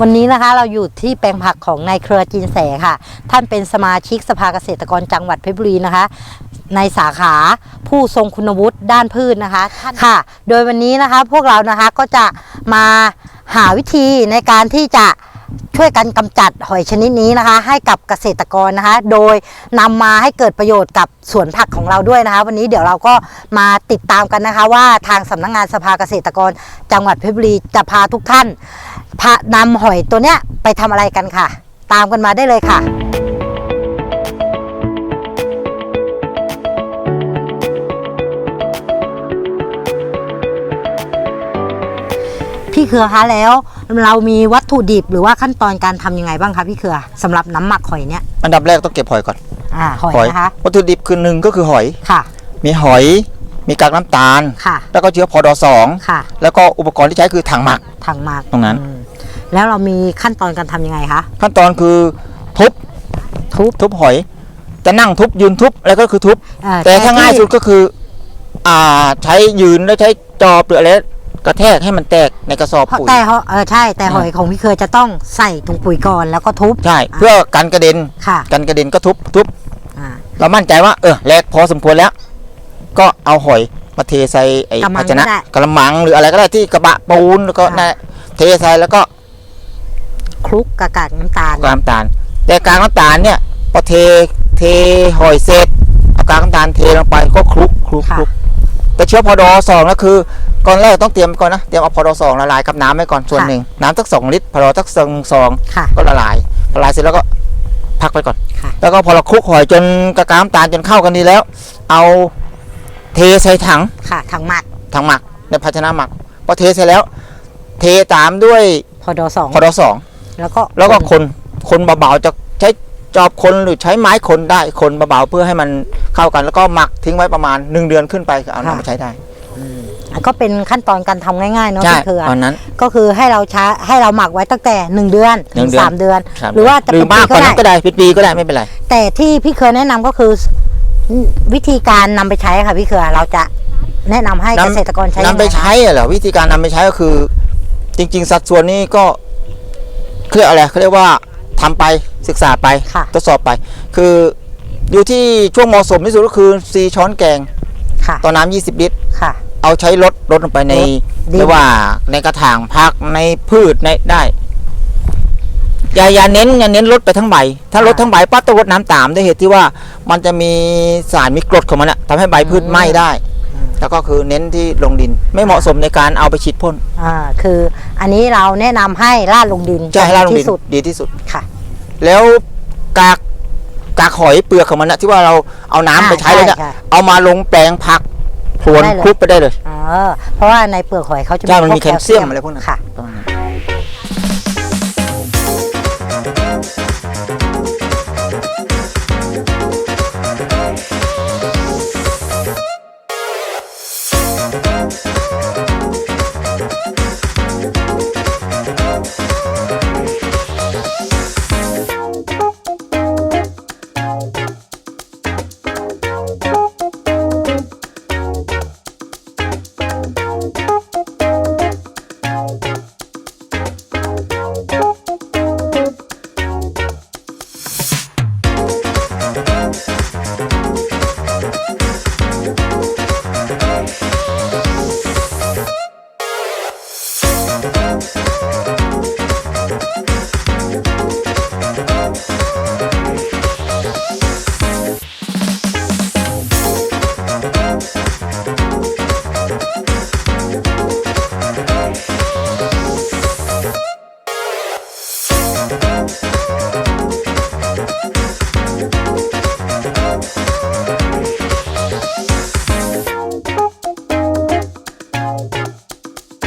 วันนี้นะคะเราอยู่ที่แปลงผักของนายเครือจินแสค่ะ ท่านเป็นสมาชิกสภาเกษตรกรจังหวัดเพชรบุรีนะคะ ในสาขาผู้ทรงคุณวุฒิด้านพืชนะคะค่ะ โดยวันนี้นะคะพวกเรานะคะก็จะมาหาวิธีในการที่จะ ช่วยกันกำจัดหอยชนิดนี้นะคะ ให้กับเกษตรกรนะคะ โดยนำมาให้เกิดประโยชน์กับสวนผักของเราด้วยนะคะ วันนี้เดี๋ยวเราก็มาติดตามกันนะคะ ว่าทางสำนักงานสภาเกษตรกร จังหวัดเพชรบุรีจะพาทุกท่านพานำหอยตัวเนี้ยไปทำอะไรกันค่ะ ตามกันมาได้เลยค่ะพี่เครือคะแล้ว เรามีวัตถุดิบหรือว่าขั้นตอนการทำยังไงบ้างคะพี่เครือสำหรับน้ำหมักหอยเนี้ยอันดับแรกต้องเก็บหอยก่อนอ่าหอยนะคะวัตถุดิบคือหนึ่งก็คือหอย ค่ะมีหอย มีกากน้ำตาล ค่ะแล้วก็เชื้อพอดอสองค่ะแล้วก็อุปกรณ์ที่ใช้คือถังหมักถังหมักตรงนั้น อืมแล้วเรามีขั้นตอนการทำยังไงคะ ขั้นตอนคือทุบทุบ ทุบหอย จะนั่งทุบยืนทุบอะไรก็คือทุบ เอ่อแต่ถ้าที่ง่ายสุดก็คือ อ่าใช้ยืนแล้วใช้จอบหรืออะไร กระแทกให้มันแตกในกระสอบเพราะปุ๋ยแต่เขาเออใช่แต่หอยของพี่เครือจะต้องใส่ถุงปุ๋ยก่อนแล้วก็ทุบใช่เพื่อกันกระเด็นค่ะกันกระเด็นก็ทุบทุบอ่าเรามั่นใจว่าเออแรกพอสมควรแล้ว ก็เอาหอยมาเทใส่ไอ้กระมังภาชนะก็ได้กระมังหรืออะไรก็ได้ที่กระบะปูนแล้วก็ค่ะนั่นเทใส่แล้วก็คลุกกะกากน้ำตาลกากน้ำตาล แต่กากน้ำตาลเนี่ยพอเทเทหอยเสร็จเอากากน้ำตาลเทลงไปก็คลุกคลุกค่ะคลุกแต่เชื้อพอดอสองก็คือ ก่อนแรกต้องเตรียมก่อนนะ เตรียมเอาพอดอสองละลายกับน้ำไว้ก่อนส่วนหนึ่งน้ำสักสองลิตรพอดอสักสองซองค่ะก็ละลายละลายเสร็จแล้วก็พักไปก่อนค่ะแล้วก็พอเราคลุกหอยจนกากน้ำตาลจนเข้ากันดีแล้ว เอาเทใส่ถังค่ะถังหมักถังหมักในภาชนะหมักพอเทเสร็จแล้ว เทตามด้วยพอดอสองพอดอสองแล้วก็แล้วก็คนคนเบาๆจะใช้จอบคนหรือใช้ไม้คนได้คนเบาๆเพื่อให้มันเข้ากัน แล้วก็หมักทิ้งไว้ประมาณ1เดือนขึ้นไปก็เอานำมาใช้ได้อะ ก็เป็นขั้นตอนการทำง่ายๆเนาะใช่พี่เครือตอนนั้น ก็คือให้เราช้าให้เราหมักไว้ตั้งแต่หนึ่งเดือนหนึ่ถึงงเดือนสามเดือนสามหรือว่าจะหรือเป็นมากปีกว่าก็ได้นั้นก็ได้เป็นปีก็ได้ไม่เป็นไรแต่ที่พี่เครือแนะนำก็คือวิธีการนำไปใช้ค่ะพี่เครือเราจะแนะนำให้นำเกษตรกรใช้นำไปยังงคะใช้อะเหรอวิธีการนำไปใช้ก็คือ จริง ๆ สัดส่วนนี้ก็เขาเรียกอะไรเขาเรียกว่าทำไปศึกษาไปค่ะทดสอบไป คืออยู่ที่ช่วงเหมาะสมที่สุดก็คือ4ช้อนแกงค่ะต่อน้ำ20 ลิตรค่ะ เอาใช้ลดลดลงไปในดิน ไม่ว่า ในกระถางพักในพืชในได้อย่าอย่าเน้นอย่าเน้นลดไปทั้งใบ ถ้าลดทั้งใบปั๊บต้องลดน้ำตามด้วยเหตุที่ว่ามันจะมีสารมีกรดของมันอะทำให้ใบพืชไหม้ได้แล้วก็คือเน้นที่ลงดิน ไม่เหมาะสมในการเอาไปฉีดพ่นอ่าคืออันนี้เราแนะนำให้ราดลงดินจะให้ล่าดลงดิที่นสุดดีที่สุด ค่ะ แล้วกากกากหอยเปลือกของมันอะที่ว่าเราเอาน้ำอ่าไปใช้เลยเนี่ยใช่ใช่ เอามาลงแปลงผัก พวนคลุกไปได้เลยเพราะว่าในเปลือกหอยเขาจะมีแคลเซียมอะไรพวกนั้น ค่ะ ตรงนี้